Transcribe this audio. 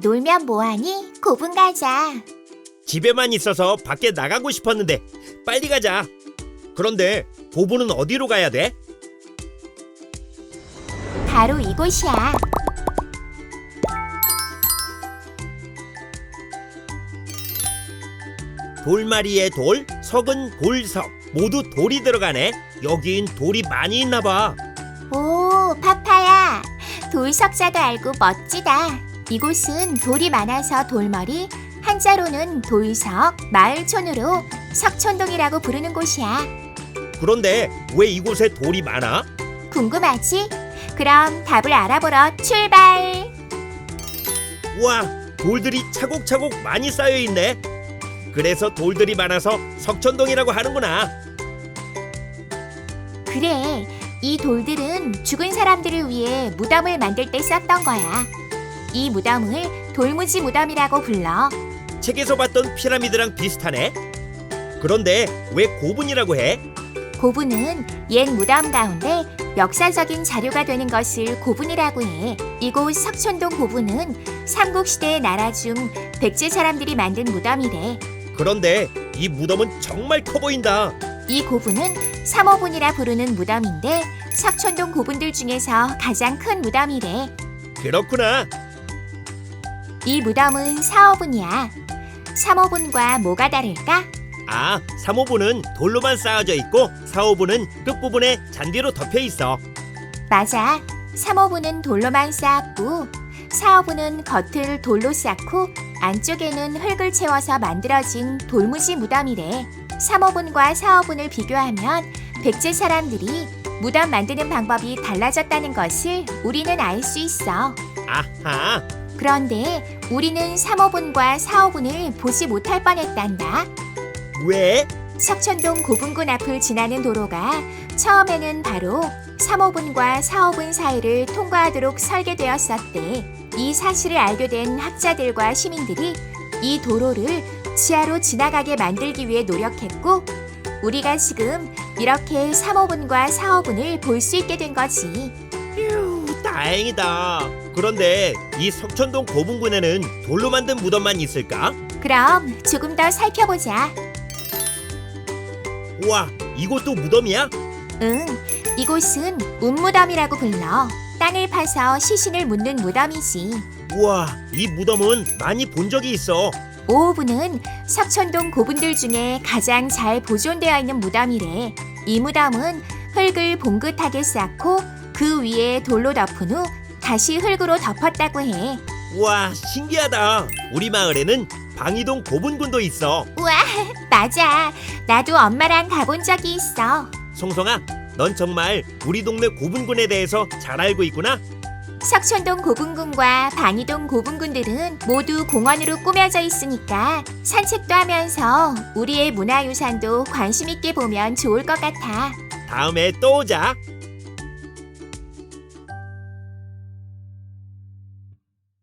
놀면 뭐하니? 고분 가자. 집에만 있어서 밖에 나가고 싶었는데 빨리 가자. 그런데 고부는 어디로 가야 돼? 바로 이곳이야. 돌마리에 돌, 석은 돌석 모두 돌이 들어가네. 여긴 돌이 많이 있나 봐. 오, 파파야. 돌 석자도 알고 멋지다. 이곳은 돌이 많아서 돌머리, 한자로는 돌석, 마을촌으로 석촌동이라고 부르는 곳이야. 그런데 왜 이곳에 돌이 많아? 궁금하지? 그럼 답을 알아보러 출발! 우와, 돌들이 차곡차곡 많이 쌓여 있네. 그래서 돌들이 많아서 석천동이라고 하는구나. 그래, 이 돌들은 죽은 사람들을 위해 무덤을 만들 때 썼던 거야. 이 무덤을 돌무지 무덤이라고 불러. 책에서 봤던 피라미드랑 비슷하네. 그런데 왜 고분이라고 해? 고분은 옛 무덤 가운데 역사적인 자료가 되는 것을 고분이라고 해. 이곳 석촌동 고분은 삼국시대의 나라 중 백제 사람들이 만든 무덤이래. 그런데 이 무덤은 정말 커 보인다. 이 고분은 삼호분이라 부르는 무덤인데 석촌동 고분들 중에서 가장 큰 무덤이래. 그렇구나. 이 무덤은 사호분이야. 삼호분과 뭐가 다를까? 아, 3호분은 돌로만 쌓아져 있고 4호분은 끝부분에 잔디로 덮여 있어. 맞아. 3호분은 돌로만 쌓았고 4호분은 겉을 돌로 쌓고 안쪽에는 흙을 채워서 만들어진 돌무지 무덤이래. 3호분과 4호분을 비교하면 백제 사람들이 무덤 만드는 방법이 달라졌다는 것을 우리는 알 수 있어. 아하, 그런데 우리는 3호분과 4호분을 보지 못할 뻔했단다. 왜? 석천동 고분군 앞을 지나는 도로가 처음에는 바로 3호분과 4호분 사이를 통과하도록 설계되었었대. 이 사실을 알게 된 학자들과 시민들이 이 도로를 지하로 지나가게 만들기 위해 노력했고 우리가 지금 이렇게 3호분과 4호분을 볼 수 있게 된 거지. 휴, 다행이다. 그런데 이 석천동 고분군에는 돌로 만든 무덤만 있을까? 그럼 조금 더 살펴보자. 우와, 이것도 무덤이야? 응, 이곳은 운무덤이라고 불러. 땅을 파서 시신을 묻는 무덤이지. 우와, 이 무덤은 많이 본 적이 있어. 오호분은 석천동 고분들 중에 가장 잘 보존되어 있는 무덤이래. 이 무덤은 흙을 봉긋하게 쌓고 그 위에 돌로 덮은 후 다시 흙으로 덮었다고 해. 우와, 신기하다. 우리 마을에는 방이동 고분군도 있어. 우와, 맞아. 나도 엄마랑 가본 적이 있어. 송송아, 넌 정말 우리 동네 고분군에 대해서 잘 알고 있구나. 석천동 고분군과 방이동 고분군들은 모두 공원으로 꾸며져 있으니까 산책도 하면서 우리의 문화유산도 관심 있게 보면 좋을 것 같아. 다음에 또 오자.